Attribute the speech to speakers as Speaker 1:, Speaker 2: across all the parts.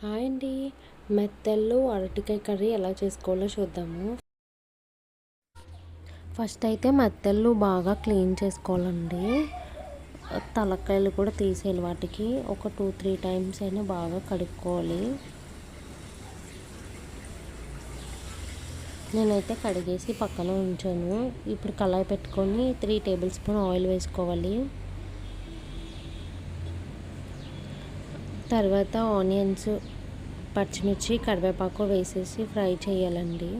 Speaker 1: Hi అండి. మెత్తల్లో అరటికాయ curry ఎలా చేసుకోవాలో చూద్దాము. ఫస్ట్ అయితే మెత్తళ్ళు బాగా క్లీన్ చేసుకోవాలండి. తలకాయలు కూడా తీసేయాలి వాటికి. ఒక టూ త్రీ టైమ్స్ అయినా బాగా కడుక్కోవాలి. నేనైతే కడిగేసి పక్కన ఉంచాను. ఇప్పుడు కళాయి పెట్టుకొని త్రీ టేబుల్ స్పూన్ ఆయిల్ వేసుకోవాలి. తర్వాత ఆనియన్స్ పచ్చిమిర్చి కరివేపాకు వేసేసి ఫ్రై చేయాలండి.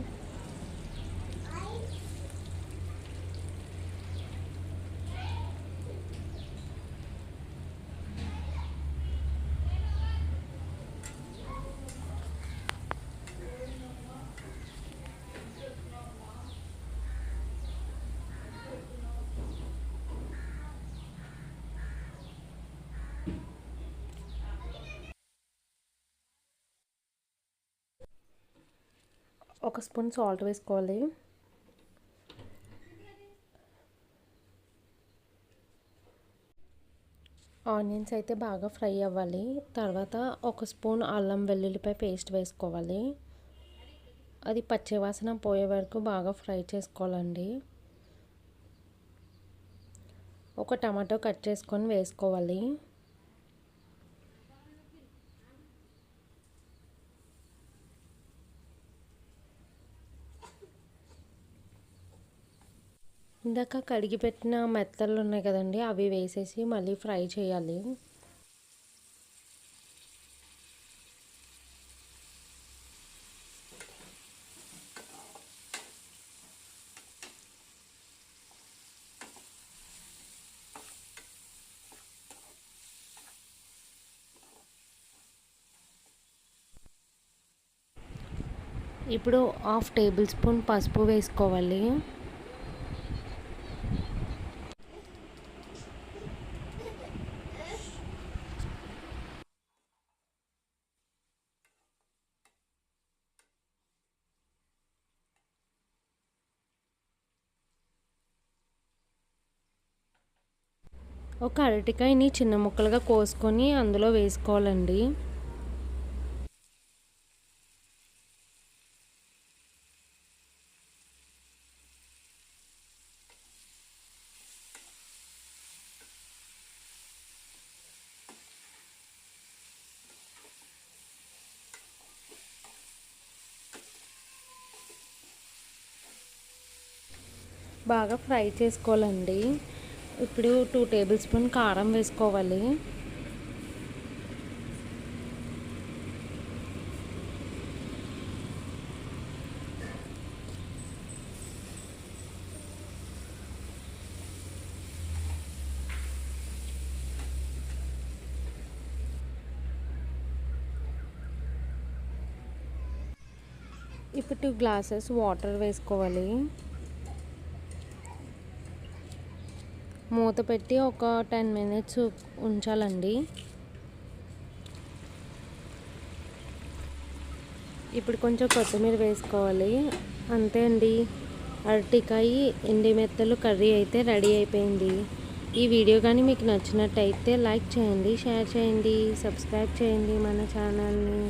Speaker 1: ఒక స్పూన్ సాల్ట్ వేసుకోవాలి. ఆనియన్స్ అయితే బాగా ఫ్రై అవ్వాలి. తర్వాత ఒక స్పూన్ అల్లం వెల్లుల్లిపై పేస్ట్ వేసుకోవాలి. అది పచ్చివాసన పోయే వరకు బాగా ఫ్రై చేసుకోవాలండి. ఒక టమాటో కట్ చేసుకొని వేసుకోవాలి. ఇందాక కడిగి పెట్టిన మెత్తలు ఉన్నాయి కదండి అవి వేసేసి మళ్ళీ ఫ్రై చేయాలి. ఇప్పుడు హాఫ్ టేబుల్ స్పూన్ పసుపు వేసుకోవాలి. ఒక అరటికాయని చిన్న ముక్కలుగా కోసుకొని అందులో వేసుకోవాలండి. బాగా ఫ్రై చేసుకోవాలండి. ఇప్పుడు టూ టేబుల్ స్పూన్ కారం వేసుకోవాలి. ఇప్పుడు టూ గ్లాసెస్ వాటర్ వేసుకోవాలి. మూత పెట్టి ఒక టెన్ మినిట్స్ ఉంచాలండి. ఇప్పుడు కొంచెం కొత్తిమీర వేసుకోవాలి. అంతే అండి. అరటికాయ ఎండి మెత్తలు కర్రీ అయితే రెడీ అయిపోయింది. ఈ వీడియో కానీ మీకు నచ్చినట్టయితే లైక్ చేయండి షేర్ చేయండి సబ్స్క్రైబ్ చేయండి మన ఛానల్ని.